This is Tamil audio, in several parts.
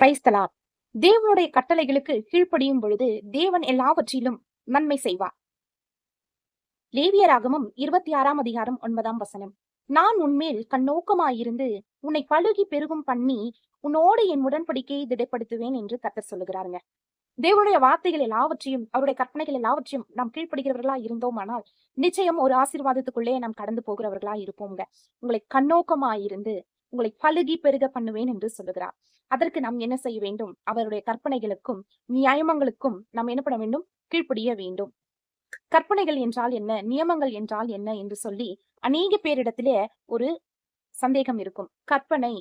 கிரைஸ்தலா தேவனுடைய கட்டளைகளுக்கு கீழ்ப்படியும் பொழுது தேவன் எல்லாவற்றிலும் நன்மை செய்வார். லேவியராகமும் இருபத்தி ஆறாம் அதிகாரம் ஒன்பதாம் வசனம். நான் உன்மேல் கண்ணோக்கமாயிருந்து உன்னை பழுகி பெருகும் பண்ணி உன்னோடு என் உடன்படிக்கையை திடப்படுத்துவேன் என்று கத்தர் சொல்லுகிறாருங்க. தேவனுடைய வார்த்தைகள் எல்லாவற்றையும் அவருடைய கற்பனைகள் எல்லாவற்றையும் நாம் கீழ்ப்படுகிறவர்களா இருந்தோமானால் நிச்சயம் ஒரு ஆசீர்வாதத்துக்குள்ளே நாம் கடந்து போகிறவர்களா இருப்போங்க உங்களை கண்ணோக்கமாயிருந்து உங்களை பழுகி பெருக பண்ணுவேன் என்று சொல்லுகிறார். அதற்கு நாம் என்ன செய்ய வேண்டும்? அவருடைய கற்பனைகளுக்கும் நியாயமங்களுக்கும் நாம் என்ன பண்ண வேண்டும்? கீழ்ப்படிய வேண்டும். கற்பனைகள் என்றால் என்ன? நியமங்கள் என்றால் என்ன? என்று சொல்லி அநேக பேரிடத்திலே ஒரு சந்தேகம் இருக்கும். கற்பனை.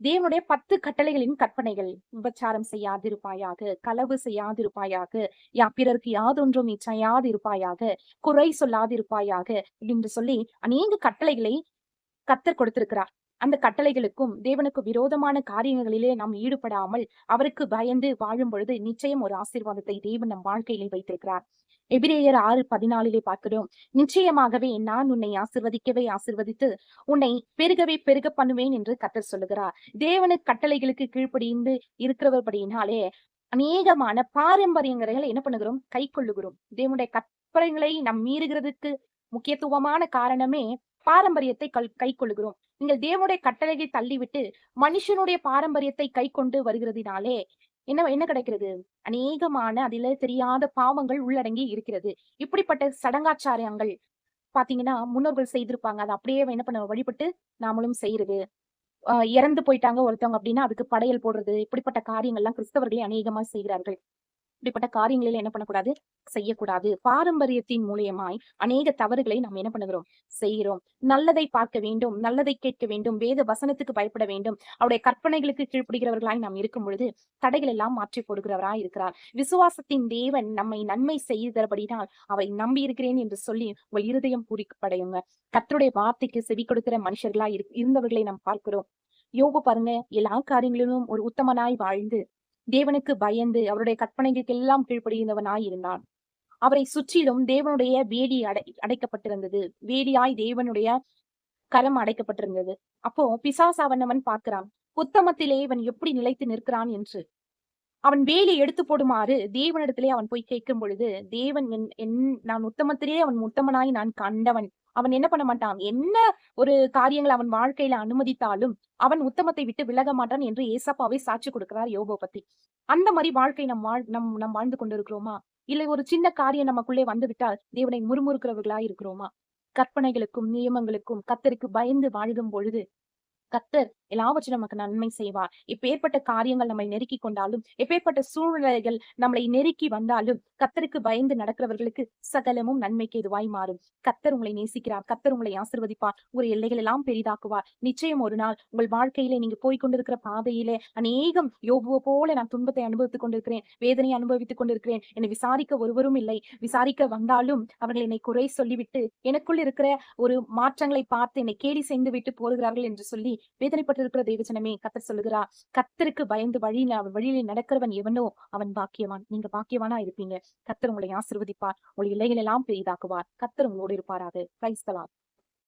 தேவனுடைய பத்து கட்டளைகளின் கற்பனைகள். விபச்சாரம் செய்யாதிருப்பாயாக களவு செய்யாதிருப்பாயாக யா பிறருக்கு யாதொன்றும் நீ செய்யாதிருப்பாயாக குறை சொல்லாதிருப்பாயாக என்று சொல்லி அநேக கட்டளைகளை கத்தர் கொடுத்திருக்கிறார். அந்த கட்டளைகளுக்கும் தேவனுக்கு விரோதமான காரியங்களிலே நாம் ஈடுபடாமல் அவருக்கு பயந்து வாழும் பொழுது நிச்சயம் ஒரு ஆசீர்வாதத்தை தேவன் நம் வாழ்க்கையிலே வைத்திருக்கிறார். எபிரேயர் ஆறு பதினாலிலே பார்க்கிறோம். நிச்சயமாகவே நான் உன்னை ஆசிர்வதிக்கவே ஆசிர்வதித்து உன்னை பெருகவே பெருக பண்ணுவேன் என்று கத்தர் சொல்லுகிறார். தேவனு கட்டளைகளுக்கு கீழ்ப்படிந்து இருக்கிறவர்படியினாலே அநேகமான பாரம்பரியங்களை என்ன பண்ணுகிறோம்? கை கொள்ளுகிறோம். தேவனுடைய கற்பனைகளை நம் மீறுகிறதுக்கு முக்கியத்துவமான காரணமே பாரம்பரியத்தை கை கொள்ளுகிறோம். நீங்கள் தேவனுடைய கட்டளையை தள்ளிவிட்டு மனுஷனுடைய பாரம்பரியத்தை கை கொண்டு வருகிறதுனாலே என்ன என்ன கிடைக்கிறது? அநேகமான அதில தெரியாத பாவங்கள் உள்ளடங்கி இருக்கிறது. இப்படிப்பட்ட சடங்காச்சாரியங்கள் பாத்தீங்கன்னா முன்னோர்கள் செய்திருப்பாங்க. அதை அப்படியே என்ன பண்ண வழிபட்டு நாமளும் செய்யறது. இறந்து போயிட்டாங்க ஒருத்தவங்க அப்படின்னா அதுக்கு படையல் போடுறது. இப்படிப்பட்ட காரியங்கள்லாம் கிறிஸ்தவர்களே அநேகமா செய்கிறார்கள். இப்படிப்பட்ட காரியங்களில் என்ன பண்ணக்கூடாது? செய்யக்கூடாது. பாரம்பரியத்தின் மூலியமாய் அநேக தவறுகளை நாம் என்ன பண்ணுகிறோம்? செய்கிறோம். நல்லதை பார்க்க வேண்டும் நல்லதை கேட்க வேண்டும் வேத வசனத்துக்கு பயப்பட வேண்டும். அவருடைய கற்பனைகளுக்கு கீழ்ப்படுகிறவர்களாய் நாம் இருக்கும் பொழுது தடைகள் எல்லாம் மாற்றி போடுகிறவராய் இருக்கிறார். விசுவாசத்தின் தேவன் நம்மை நன்மை செய்தபடினால் அவை நம்பி இருக்கிறேன் என்று சொல்லி உங்கள் இருதயம் பூரிப்படையுங்க. கத்தருடைய வார்த்தைக்கு செவி கொடுக்கிற மனுஷர்களாய் இருந்தவர்களை நாம் பார்க்கிறோம். யோகு பாருங்க எல்லா காரியங்களிலும் ஒரு உத்தமனாய் வாழ்ந்து தேவனுக்கு பயந்து அவருடைய கற்பனைகளுக்கு எல்லாம் இருந்தான் அவரை சுற்றிலும் தேவனுடைய வேடி அடை அடைக்கப்பட்டிருந்தது. வேடியாய் தேவனுடைய கரம் அடைக்கப்பட்டிருந்தது. அப்போ பிசாசாவன் பார்க்கிறான். உத்தமத்திலே இவன் எப்படி நிலைத்து நிற்கிறான் என்று. அவன் வேலி எடுத்து போடுமாறு தேவனிடத்திலே அவன் போய் கேட்கும் பொழுது தேவன் என் நான் உத்தமத்திலே அவன் உத்தமனாய் நான் கண்டவன். அவன் என்ன பண்ண மாட்டான்? என்ன ஒரு காரியங்களை அவன் வாழ்க்கையில அனுமதித்தாலும் அவன் உத்தமத்தை விட்டு விலக மாட்டான் என்று ஏசப்பாவை சாட்சி கொடுக்கிறார் யோகோ பத்தி. அந்த மாதிரி வாழ்க்கை நம் வாழ் நம் நம் வாழ்ந்து கொண்டிருக்கிறோமா? இல்லை ஒரு சின்ன காரியம் நமக்குள்ளே வந்து விட்டால் தேவனை முறுமுறுக்கிறவர்களா இருக்கிறோமா? கற்பனைகளுக்கும் நியமங்களுக்கும் கத்தருக்கு பயந்து வாழ்கும் பொழுது கத்தர் எல்லாவற்றும் நமக்கு நன்மை செய்வார். எப்பேற்பட்ட காரியங்கள் நம்மை நெருக்கி கொண்டாலும் எப்பேற்பட்ட சூழ்நிலைகள் நம்மளை நெருக்கி வந்தாலும் கத்தருக்கு பயந்து நடக்கிறவர்களுக்கு சகலமும் நன்மைக்கு எதுவாய் மாறும். கத்தர் உங்களை நேசிக்கிறார் கத்தர் உங்களை ஆசிர்வதிப்பார் ஒரு எல்லைகள் எல்லாம் பெரிதாக்குவார். நிச்சயம் ஒரு நாள் உங்கள் வாழ்க்கையிலே நீங்க போய்கொண்டிருக்கிற பாதையிலே அநேகம் யோகுவ போல நான் துன்பத்தை அனுபவித்துக் கொண்டிருக்கிறேன் வேதனையை அனுபவித்துக் கொண்டிருக்கிறேன். என்னை விசாரிக்க ஒருவரும் இல்லை. விசாரிக்க வந்தாலும் அவர்கள் என்னை குறை சொல்லிவிட்டு எனக்குள் இருக்கிற ஒரு மாற்றங்களை பார்த்து என்னை கேலி செய்து விட்டு போகிறார்கள் என்று சொல்லி வேதனைப்பட்டிருக்கிற தேவஜனமே கத்தர் சொல்லுகிறா கத்தருக்கு பயந்து வழியில அவன் வழியில நடக்கிறவன் எவனோ அவன் பாக்கியவான். நீங்க பாக்கியவானா இருப்பீங்க. கத்தர் உங்களை ஆசிர்வதிப்பார். உங்களை இலைகள் எல்லாம் பெரிதாக்குவார். கத்தர் உங்களோடு இருப்பாராக. கிரைஸ்தலா